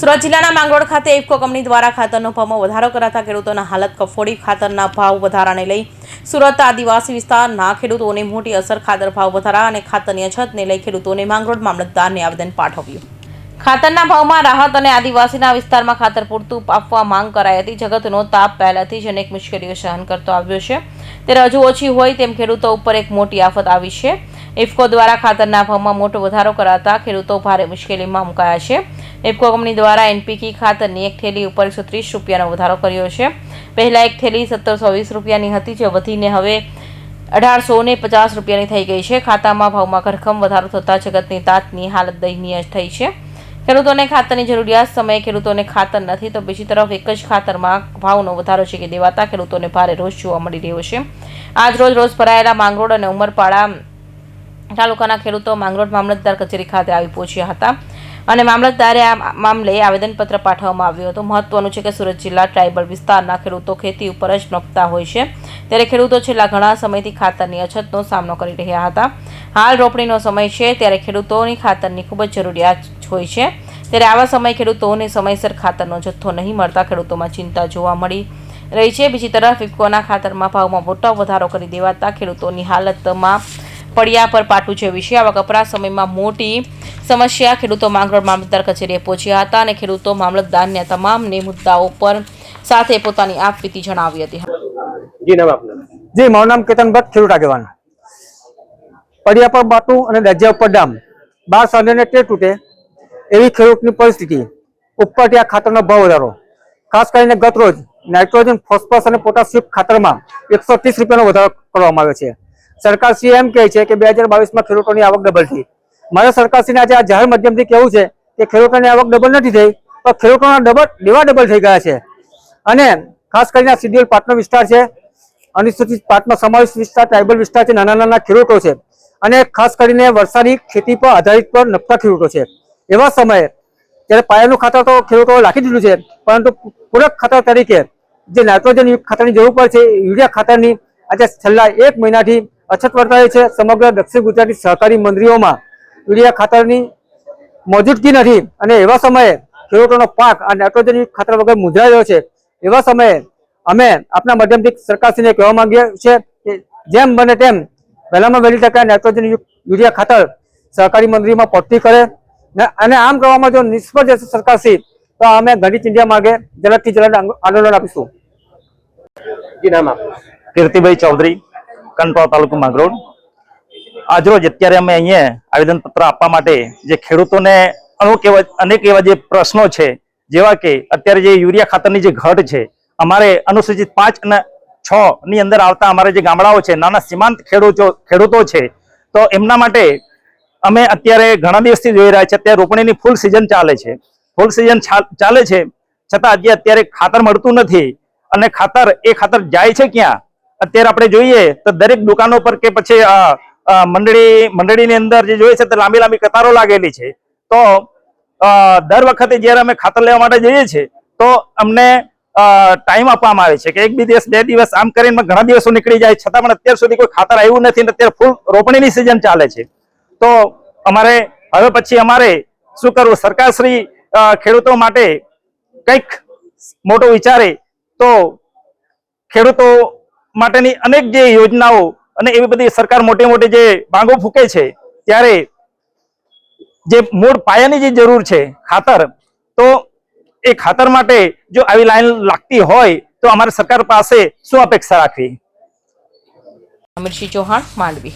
સુરત જિલ્લાના માંગરોળ ખાતે ઇફકો કંપની દ્વારા ખાતરનો ભાવમાં વધારો કરાતા ખેડૂતોના હાલત કફોડી ખાતરના ભાવ વધારાને લઈ સુરત આદિવાસી વિસ્તારના ખેડૂતોને મોટી અસર ખાતર ભાવ વધારા અને ખાતરની અછતને લઈ ખેડૂતોને માંગરોળ મામલતદારને આવેદન પાઠવ્યું. ખાતરના ભાવમાં રાહત અને આદિવાસીના વિસ્તારમાં ખાતર પૂરતું આપવા માંગ કરાઈ હતી. જગતનો તાપ પહેલાથી જ અનેક મુશ્કેલીઓ સહન કરતો આવ્યો છે. ત્યારે હજુ ઓછી હોય તેમ ખેડૂતો ઉપર એક મોટી આફત આવી છે. ઇફકો દ્વારા ખાતરના ભાવમાં મોટો વધારો કરાતા ખેડૂતો ભારે મુશ્કેલીમાં મુકાયા છે. ઇફકો કંપની દ્વારા એનપીકી ખાતરની એક થેલી ઉપર એકસો ત્રીસ રૂપિયાનો વધારો કર્યો છે. પહેલાં એક થેલી સત્તરસો વીસ રૂપિયાની હતી, જે વધીને હવે અઢારસો ને પચાસ રૂપિયાની થઈ ગઈ છે. ખાતામાં ભાવમાં ઘરખમ વધારો થતાં જગતની તાતની હાલત દયનીય થઈ છે. ખેડૂતોને ખાતરની જરૂરિયાત સમયે ખેડૂતોને ખાતર નથી, તો બીજી તરફ એક જ ખાતરમાં ભાવનો વધારો છે કે દેવાતા ખેડૂતોને ભારે રોષ જોવા મળી રહ્યો છે. આજ રોજ રોજ ભરાયેલા માંગરોળ અને ઉમરપાડા તાલુકાના ખેડૂતો માંગરોળ મામલતદાર કચેરી ખાતે આવી પહોંચ્યા હતા. અને મામલતદારે આ મામલે આવેદનપત્ર પાઠવવામાં આવ્યું હતું. મહત્વનું છે કે સુરત જિલ્લા ટ્રાઇબલ વિસ્તારના ખેડૂતો ખેતી ઉપર જ નપતા હોય છે. ત્યારે ખેડૂતો છેલ્લા ઘણા સમયથી ખાતરની અછતનો સામનો કરી રહ્યા હતા. હાલ રોપણીનો સમય છે, ત્યારે ખેડૂતોની ખાતરની ખૂબ જ જરૂરિયાત હોય છે. ત્યારે આવા સમયે ખેડૂતોને સમયસર ખાતરનો જથ્થો નહીં મળતા ખેડૂતોમાં ચિંતા જોવા મળી રહી છે. બીજી તરફ ઇફકોના ખાતરમાં ભાવમાં મોટો વધારો કરી દેવાતા ખેડૂતોની હાલતમાં પડ્યા પર પાટું છે. વિશે આવા કપરા સમયમાં મોટી સમસ્યા ખેડૂતો માંગરોળ મામલતદાર કચેરીએ પહોંચ્યા હતા અને ખેડૂતો મામલતદારને તમામને મુદ્દાઓ પર સાથે પોતાની આપવીતી જણાવી હતી. જી નામ આપનું. જી મારું નામ કેતન ભટ્ટ ખેડૂત આગેવાન. પડિયા પર બાટું અને દજ્જા ઉપર ડામ. બાર સાંધેને તે તૂટે એવી ખેડૂતની પરિસ્થિતિ. ઉપરથી આ ખાતરનો ભાવ વધારો. ખાસ કરીને ગત રોજ નાઇટ્રોજન ફોસ્ફરસ અને પોટાશિયમ ખાતરમાં એકસો ત્રીસ રૂપિયાનો વધારો કરવામાં આવ્યો છે. સરકાર શ્રી એમ કહે છે કે બે હજાર બાવીસમાં ખેડૂતોની આવક ડબલ થઈ. મારે સરકારશ્રીને આજે આ જાહેર માધ્યમથી કેવું છે કે ખેડૂતોની આવક ડબલ નથી થઈ પણ ખેડૂતોના ડબલ દેવા ડબલ થઈ ગયા છે. અને ખાસ કરીને શિડ્યુલ પાટનો વિસ્તાર છે અનુસૂચિત પાંચમાં સમાવેશ વિસ્તાર, ટ્રાઇબલ વિસ્તાર છે, નાના નાના ખેડૂતો છે. અને ખાસ કરીને વરસાદી ખેતી પર આધારિત પર નફતા ખેડૂતો છે. એવા સમયે ત્યારે પાયાનું ખાતર તો ખેડૂતોએ રાખી દીધું છે, પરંતુ પૂરક ખાતર તરીકે જે નાઇટ્રોજન યુક્ત ખાતરની જરૂર પડે છે, યુરિયા ખાતરની આજે છેલ્લા એક મહિનાથી અછત વર્તાય છે. સમગ્ર દક્ષિણ ગુજરાતી સહકારી મંડળીઓમાં યુરિયા ખાતરની મોજૂદગી નથી. અને એવા સમયે ખેડૂતોનો પાક આ નાઇટ્રોજન ખાતર વગર રહ્યો છે. એવા સમયે અમે આપના માધ્યમથી સરકારશ્રીને કહેવા માંગીએ છીએ કે જેમ બને તેમ વહેલામાં વહેલી તકે નાઇટ્રોજન યુરિયા ખાતર સહકારી મંડળીમાં પહોંચતી કરે. અને આમ કરવામાં જો નિષ્ફળ જશે સરકારશ્રી તો અમે ગણિત ઇન્ડિયા માર્ગે ઝડપથી ઝડપ આંદોલન આપીશું. કીર્તિભાઈ ચૌધરી. કંટોળ તાલુકો માંગરોળ. આજરોજ અત્યારે અમે અહીંયા આવેદનપત્ર આપવા માટે જે ખેડૂતોને અમુક એવા અનેક એવા જે પ્રશ્નો છે, જેવા કે અત્યારે જે યુરિયા ખાતરની જે ઘટ છે, અમારે અનુસૂચિત પાંચ અને છ ની અંદર આવતા અમારે જે ગામડાઓ છે, નાના સીમાંત ખેડૂતો ખેડૂતો છે, તો એમના માટે અમે અત્યારે ઘણા દિવસથી જોઈ રહ્યા છે અત્યારે રોપણીની ફૂલ સિઝન ચાલે છે. ફૂલ સિઝન ચાલે છે, છતાં જે અત્યારે ખાતર મળતું નથી અને ખાતર એ ખાતર જાય છે ક્યાં? અત્યારે આપણે જોઈએ તો દરેક દુકાનો પર કે પછી મંડળી, મંડળીની અંદર જે જોઈએ છે તે લાંબી લાંબી કતારો લાગેલી છે. તો દર વખતે જ્યારે અમે ખાતર લેવા માટે જઈએ છીએ, તો અમને ટાઈમ આપવામાં આવે છે કે એક બે દિવસ બે દિવસ આમ કરીને ઘણા દિવસો નીકળી જાય. છતાં પણ અત્યાર સુધી કોઈ ખાતર આવ્યું નથી અત્યારે ફૂલ રોપણીની સિઝન ચાલે છે. તો અમારે, હવે પછી અમારે શું કરવું? સરકારશ્રી ખેડૂતો માટે કંઈક મોટો વિચારે તો ખેડૂતો માટેની અનેક જે યોજનાઓ અને એવી બધી સરકાર મોટી મોટી જે ભાંગો ફૂકે છે, ત્યારે જે મૂળ પાયાની જે જરૂર છે ખાતર, તો એ ખાતર માટે જો આવી લાઈન લાગતી હોય, તો અમારે સરકાર પાસે શું અપેક્ષા રાખવી? અમરસિંહ ચૌહાણ, માંડવી.